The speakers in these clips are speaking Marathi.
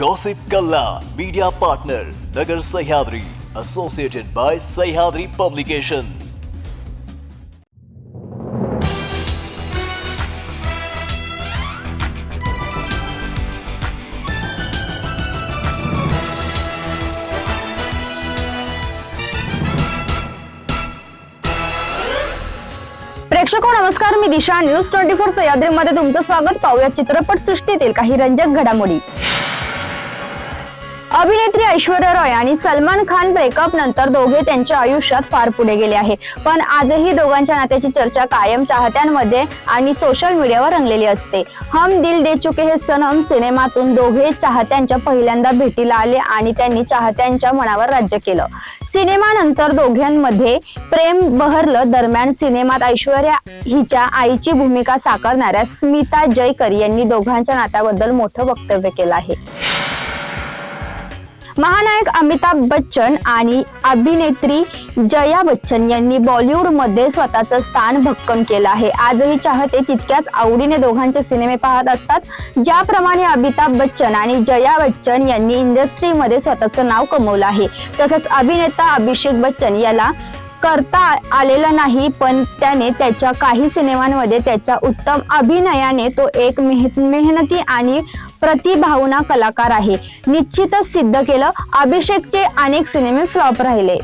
गॉसिप गल्ला media partner Nagar Sahyadri associated by Sahyadri publication प्रेक्षको नमस्कार. मी दिशा. न्यूज ट्वेंटी फोर सह्याद्रीमध्ये तुमचं स्वागत. पाहूया चित्रपट सृष्टीतील काही रंजक घडामोडी. अभिनेत्री ऐश्वर्या रॉय आणि सलमान खान ब्रेकअप नंतर दोघे त्यांच्या आयुष्यात फार पुढे गेले आहे. पण आजही दोघांच्या नात्याची चर्चा कायम चाहत्यांमध्ये आणि सोशल मीडियावर रंगलेली असते. हम दिल दे चुके हे सनम सिनेमातून दोघे चाहत्यांच्या पहिल्यांदा भेटीला आले आणि त्यांनी चाहत्यांच्या मनावर राज्य केलं. सिनेमानंतर दोघांमध्ये प्रेम बहरलं दरम्यान सिनेमात ऐश्वर्या हिच्या आईची भूमिका साकारणाऱ्या स्मिता जयकर यांनी दोघांच्या नात्याबद्दल मोठं वक्तव्य केलं आहे. महानायक अमिताभ बच्चन आणि अभिनेत्री जया बच्चन यांनी बॉलिवूडमध्ये स्वतःचं स्थान भक्कम केलं आहे. आजही चाहते तितक्याच आवडीने दोघांचे सिनेमे पाहत असतात. ज्याप्रमाणे अमिताभ बच्चन आणि जया बच्चन यांनी इंडस्ट्रीमध्ये स्वतःचं नाव कमवलं आहे. तसंच अभिनेता अभिषेक बच्चन याला करता आलेलं नाही पण त्याने त्याच्या काही सिनेमांमध्ये त्याच्या उत्तम अभिनयाने तो एक मेह- मेहनती आणि प्रतिभावना कलाकार आहे. निश्चितच सिद्ध केलं अभिषेकचे अनेक सिनेमे फ्लॉप राहिले.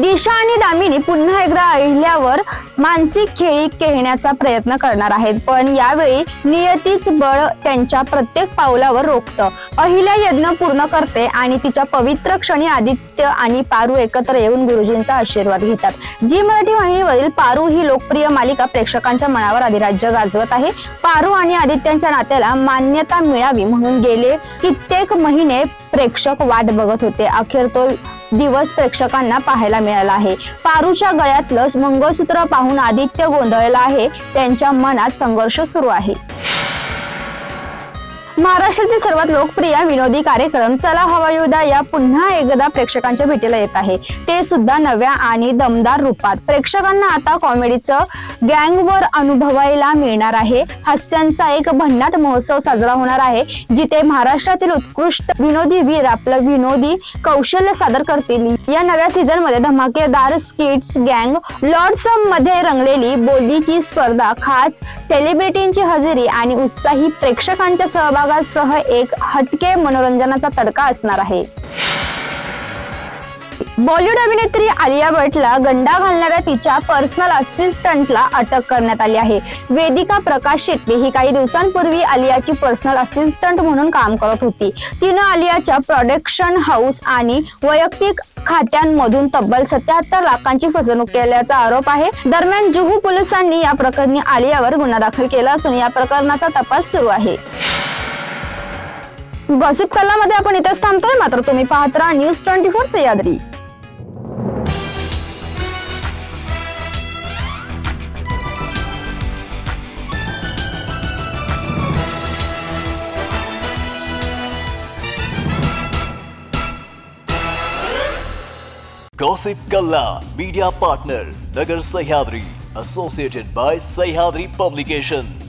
दिशा आणि दामिनी पुन्हा एकदा अहिल्यावर मानसिक खेळी खेळण्याचा प्रयत्न करणार आहेत. पण यावेळी नियतीच बळ त्यांच्या प्रत्येक पावलावर रोखतं. अहिल्या यज्ञ पूर्ण करते आणि तिच्या पवित्र क्षणी आदित्य आणि पारू एकत्र येऊन गुरुजींचा आशीर्वाद घेतात. जी मराठी वाहिनीवरील पारू ही लोकप्रिय मालिका प्रेक्षकांच्या मनावर अधिराज्य गाजवत आहे. पारू आणि आदित्यांच्या नात्याला मान्यता मिळावी म्हणून गेले कित्येक महिने प्रेक्षक वाट बघत होते. अखेर तो दिवस प्रेक्षकांना पाहायला मिळाला आहे. पारूच्या गळ्यातलं मंगळसूत्र पाहून आदित्य गोंधळला आहे. त्यांच्या मनात संघर्ष सुरू आहे. महाराष्ट्रातील सर्वात लोकप्रिय विनोदी कार्यक्रम चला हवा योद्धा या पुन्हा एकदा प्रेक्षकांच्या भेटीला येत आहे. ते सुद्धा नव्या आणि दमदार रूपात. प्रेक्षकांना आता कॉमेडीचं गँगवर अनुभवायला मिळणार आहे. हास्यांचा एक भन्नाट महोत्सव साजरा होणार आहे जिथे महाराष्ट्रातील उत्कृष्ट विनोदी वीर आपलं विनोदी कौशल्य सादर करतील. या नव्या सीझनमध्ये धमाकेदार स्किट्स गँग लॉर्ड्समध्ये रंगलेली बोलीची स्पर्धा खास सेलिब्रिटींची हजेरी आणि उत्साही प्रेक्षकांच्या सहभाग सहभागासह एक हटके मनोरंजनाचा तडका असणार आहे. बॉलिवूड अभिनेत्री आलिया भटला गंडा घालणाऱ्या तिच्या पर्सनल असिस्टंटला अटक करण्यात आली आहे. वेदिका प्रकाश शेट्टी ही काही दिवसांपूर्वी आलियाची पर्सनल असिस्टंट म्हणून काम करत होती. तिनं आलियाच्या प्रोडक्शन हाऊस आणि वैयक्तिक खात्यांमधून तब्बल सत्याहत्तर लाखांची फसवणूक केल्याचा आरोप आहे. दरम्यान जुहू पोलिसांनी या प्रकरणी आलियावर गुन्हा दाखल केला असून या प्रकरणाचा तपास सुरू आहे. गॉसिप कला मध्ये आपण इथेच थांबतोय. मात्र तुम्ही पाहत राहा news twenty four Sahyadri gossip Kalla media partner Nagar Sahyadri associated by Sahyadri publications